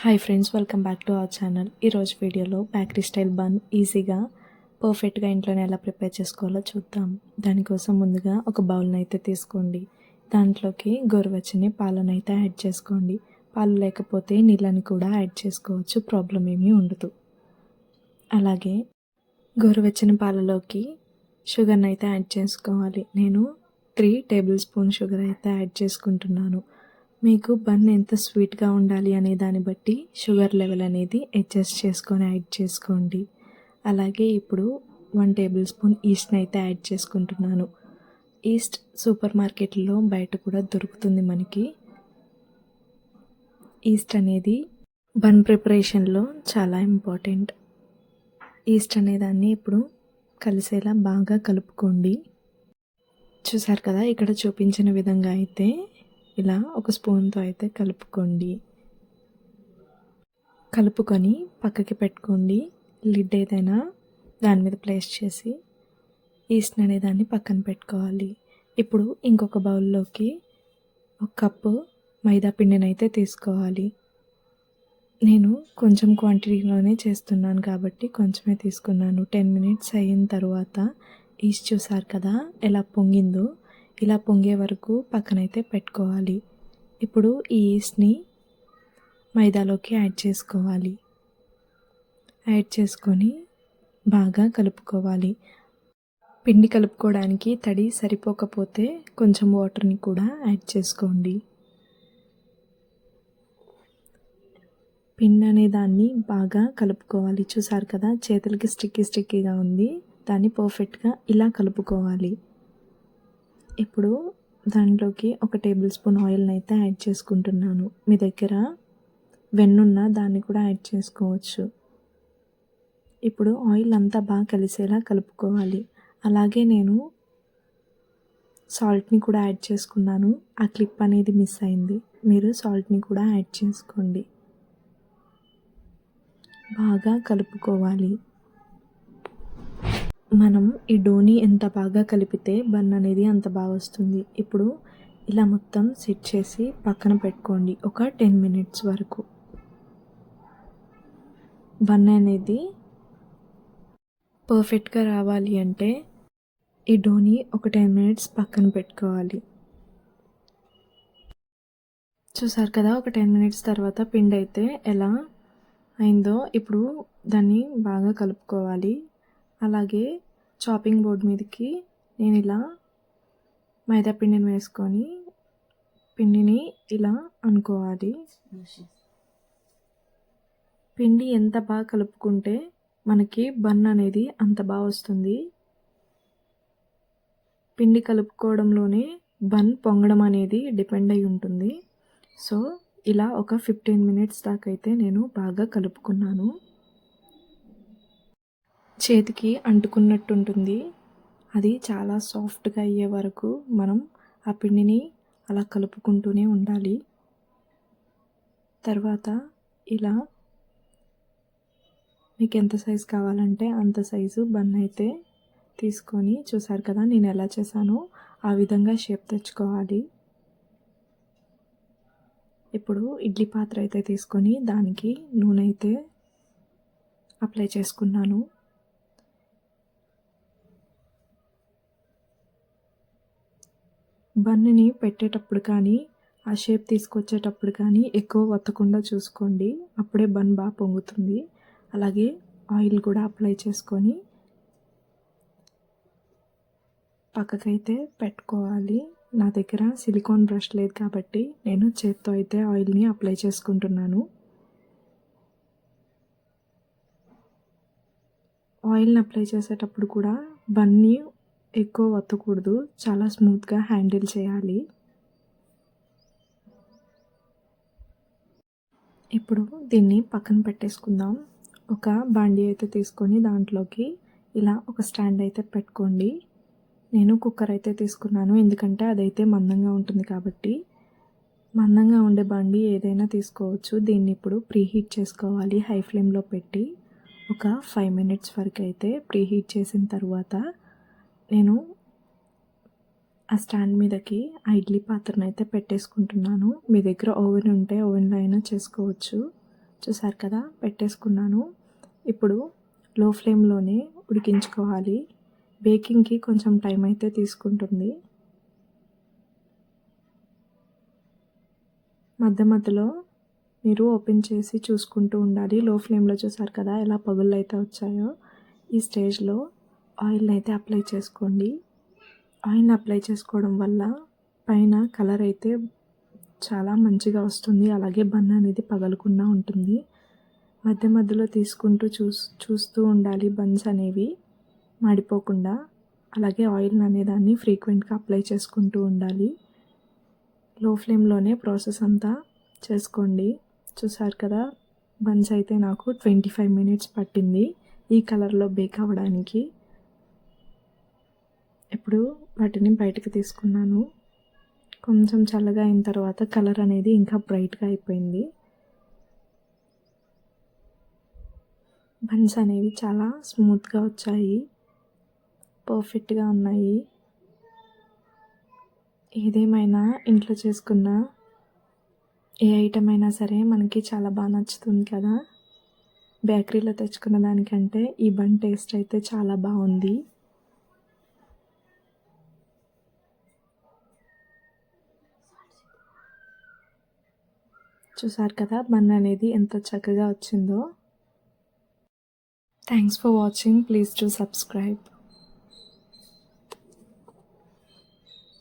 Hi friends welcome back to our channel ఈరోజు వీడియోలో bakery style bun ఈజీగా పర్ఫెక్ట్గా ఇంట్లోనే ఎలా ప్రిపేర్ చేసుకోవాలో చూద్దాం. దానికోసం ముందుగా ఒక బౌల్ని అయితే తీసుకోండి. దాంట్లోకి గోరువెచ్చని పాలను అయితే యాడ్ చేసుకోండి. పాలు లేకపోతే నీళ్ళని కూడా యాడ్ చేసుకోవచ్చు ప్రాబ్లం ఏమీ ఉండదు. అలాగే గోరువెచ్చని పాలలోకి షుగర్ని అయితే యాడ్ చేసుకోవాలి. నేను త్రీ టేబుల్ స్పూన్ షుగర్ అయితే యాడ్ చేసుకుంటున్నాను. మీకు బన్ ఎంత స్వీట్గా ఉండాలి అనే దాన్ని బట్టి షుగర్ లెవెల్ అనేది అడ్జస్ట్ చేసుకొని యాడ్ చేసుకోండి. అలాగే ఇప్పుడు వన్ టేబుల్ స్పూన్ ఈస్ట్ని అయితే యాడ్ చేసుకుంటున్నాను. ఈస్ట్ సూపర్ మార్కెట్లో బయట కూడా దొరుకుతుంది మనకి. ఈస్ట్ అనేది బన్ ప్రిపరేషన్లో చాలా ఇంపార్టెంట్. ఈస్ట్ అనేదాన్ని ఇప్పుడు కలిసేలా బాగా కలుపుకోండి. చూసారు కదా ఇక్కడ చూపించిన విధంగా అయితే ఇలా ఒక స్పూన్తో అయితే కలుపుకోండి. కలుపుకొని పక్కకి పెట్టుకోండి. లిడ్ ఏదైనా దాని మీద ప్లేస్ చేసి ఈస్ట్ అనే దాన్ని పక్కన పెట్టుకోవాలి. ఇప్పుడు ఇంకొక బౌల్లోకి ఒక కప్పు మైదా పిండినైతే తీసుకోవాలి. నేను కొంచెం క్వాంటిటీలోనే చేస్తున్నాను కాబట్టి కొంచెమే తీసుకున్నాను. టెన్ మినిట్స్ అయిన తర్వాత ఈస్ట్ చూసారు కదా ఎలా పొంగిందో. ఇలా పొంగే వరకు పక్కనైతే పెట్టుకోవాలి. ఇప్పుడు ఈ ఈస్ట్ని మైదాలోకి యాడ్ చేసుకోవాలి. యాడ్ చేసుకొని బాగా కలుపుకోవాలి. పిండి కలుపుకోవడానికి తడి సరిపోకపోతే కొంచెం వాటర్ని కూడా యాడ్ చేసుకోండి. పిండి అనే దాన్ని బాగా కలుపుకోవాలి. చూసారు కదా చేతులకి స్టిక్కీ స్టిక్కీగా ఉంది. దాన్ని పర్ఫెక్ట్గా ఇలా కలుపుకోవాలి. ఇప్పుడు దాంట్లోకి ఒక టేబుల్ స్పూన్ ఆయిల్ని అయితే యాడ్ చేసుకుంటున్నాను. మీ దగ్గర వెన్నున్న దాన్ని కూడా యాడ్ చేసుకోవచ్చు. ఇప్పుడు ఆయిల్ అంతా బాగా కలిసేలా కలుపుకోవాలి. అలాగే నేను సాల్ట్ని కూడా యాడ్ చేసుకున్నాను. ఆ క్లిప్ అనేది మిస్ అయింది. మీరు సాల్ట్ని కూడా యాడ్ చేసుకోండి. బాగా కలుపుకోవాలి. మనం ఈ డోని ఎంత బాగా కలిపితే బన్ అనేది అంత బాగా వస్తుంది. ఇప్పుడు ఇలా మొత్తం సెట్ చేసి పక్కన పెట్టుకోండి. ఒక టెన్ మినిట్స్ వరకు. బన్ అనేది పర్ఫెక్ట్గా రావాలి అంటే ఈ డోని ఒక టెన్ మినిట్స్ పక్కన పెట్టుకోవాలి. చూసారు కదా ఒక టెన్ మినిట్స్ తర్వాత పిండి అయితే ఎలా అయిందో ఇప్పుడు దాన్ని బాగా కలుపుకోవాలి. అలాగే చాపింగ్ బోర్డ్ మీదకి నేను ఇలా మైదా పిండిని వేసుకొని పిండిని ఇలా అనుకోవాలి. పిండి ఎంత బాగా కలుపుకుంటే మనకి బన్ అనేది అంత బాగా వస్తుంది. పిండి కలుపుకోవడంలోనే బన్ పొంగడం అనేది డిపెండ్ అయి ఉంటుంది. సో ఇలా ఒక ఫిఫ్టీన్ మినిట్స్ దాకా అయితే నేను బాగా కలుపుకున్నాను. చేతికి అంటుకున్నట్టు ఉంటుంది అది చాలా సాఫ్ట్గా అయ్యే వరకు మనం ఆ పిండిని అలా కలుపుకుంటూనే ఉండాలి. తర్వాత ఇలా మీకు ఎంత సైజు కావాలంటే అంత సైజు బన్ అయితే తీసుకొని చూసారు కదా నేను ఎలా చేశానో ఆ విధంగా షేప్ తెచ్చుకోవాలి. ఇప్పుడు ఇడ్లీ పాత్ర అయితే తీసుకొని దానికి నూనె అయితే అప్లై చేసుకున్నాను. బన్నుని పెట్టేటప్పుడు కానీ ఆ షేప్ తీసుకొచ్చేటప్పుడు కానీ ఎక్కువ వత్తకుండా చూసుకోండి. అప్పుడే బన్ బాగా పొంగుతుంది. అలాగే ఆయిల్ కూడా అప్లై చేసుకొని పక్కకైతే పెట్టుకోవాలి. నా దగ్గర సిలికాన్ బ్రష్ లేదు కాబట్టి నేను చేత్తో అయితే ఆయిల్ని అప్లై చేసుకుంటున్నాను. ఆయిల్ని అప్లై చేసేటప్పుడు కూడా బన్ని ఎక్కువ వత్తకూడదు. చాలా స్మూత్గా హ్యాండిల్ చేయాలి. ఇప్పుడు దీన్ని పక్కన పెట్టేసుకుందాం. ఒక బండి అయితే తీసుకొని దాంట్లోకి ఇలా ఒక స్టాండ్ అయితే పెట్టుకోండి. నేను కుక్కర్ అయితే తీసుకున్నాను. ఎందుకంటే అదైతే మందంగా ఉంటుంది కాబట్టి. మందంగా ఉండే బండి ఏదైనా తీసుకోవచ్చు. దీన్ని ఇప్పుడు ప్రీహీట్ చేసుకోవాలి. హై ఫ్లేమ్లో పెట్టి ఒక ఫైవ్ మినిట్స్ వరకు అయితే ప్రీహీట్ చేసిన తర్వాత నేను ఆ స్టాండ్ మీదకి ఆ ఇడ్లీ పాత్రను అయితే పెట్టేసుకుంటున్నాను. మీ దగ్గర ఓవెన్ ఉంటే ఓవెన్లో అయినా చేసుకోవచ్చు. చూసారు కదా పెట్టేసుకున్నాను. ఇప్పుడు లో ఫ్లేమ్లోనే ఉడికించుకోవాలి. బేకింగ్కి కొంచెం టైం అయితే తీసుకుంటుంది. మధ్య మధ్యలో మీరు ఓపెన్ చేసి చూసుకుంటూ ఉండాలి. లో ఫ్లేమ్లో చూసారు కదా ఎలా పగుళ్ళు అయితే వచ్చాయో ఈ స్టేజ్లో. ఆయిల్ని అయితే అప్లై చేసుకోండి. ఆయిల్ని అప్లై చేసుకోవడం వల్ల పైన కలర్ అయితే చాలా మంచిగా వస్తుంది. అలాగే బన్ అనేది పగలకుండా ఉంటుంది. మధ్య మధ్యలో తీసుకుంటూ చూస్ చూస్తూ ఉండాలి బన్స్ అనేవి మాడిపోకుండా. అలాగే ఆయిల్ అనేదాన్ని ఫ్రీక్వెంట్గా అప్లై చేసుకుంటూ ఉండాలి. లో ఫ్లేమ్లోనే ప్రాసెస్ అంతా చేసుకోండి. చూసారు కదా బన్స్ అయితే నాకు ట్వంటీ ఫైవ్ మినిట్స్ పట్టింది ఈ కలర్లో బేక్ అవ్వడానికి. ఇప్పుడు వాటిని బయటకు తీసుకున్నాను. కొంచెం చల్లగా అయిన తర్వాత కలర్ అనేది ఇంకా బ్రైట్గా అయిపోయింది. బన్స్ అనేవి చాలా స్మూత్గా వచ్చాయి. పర్ఫెక్ట్గా ఉన్నాయి. ఏదేమైనా ఇంట్లో చేసుకున్న ఏ ఐటమ్ అయినా సరే మనకి చాలా బాగా నచ్చుతుంది కదా. బేకరీలో తెచ్చుకున్న దానికంటే ఈ బన్ టేస్ట్ అయితే చాలా బాగుంది. చూసారు కదా బన్ అనేది ఎంత చక్కగా వచ్చిందో. Thanks for watching please to subscribe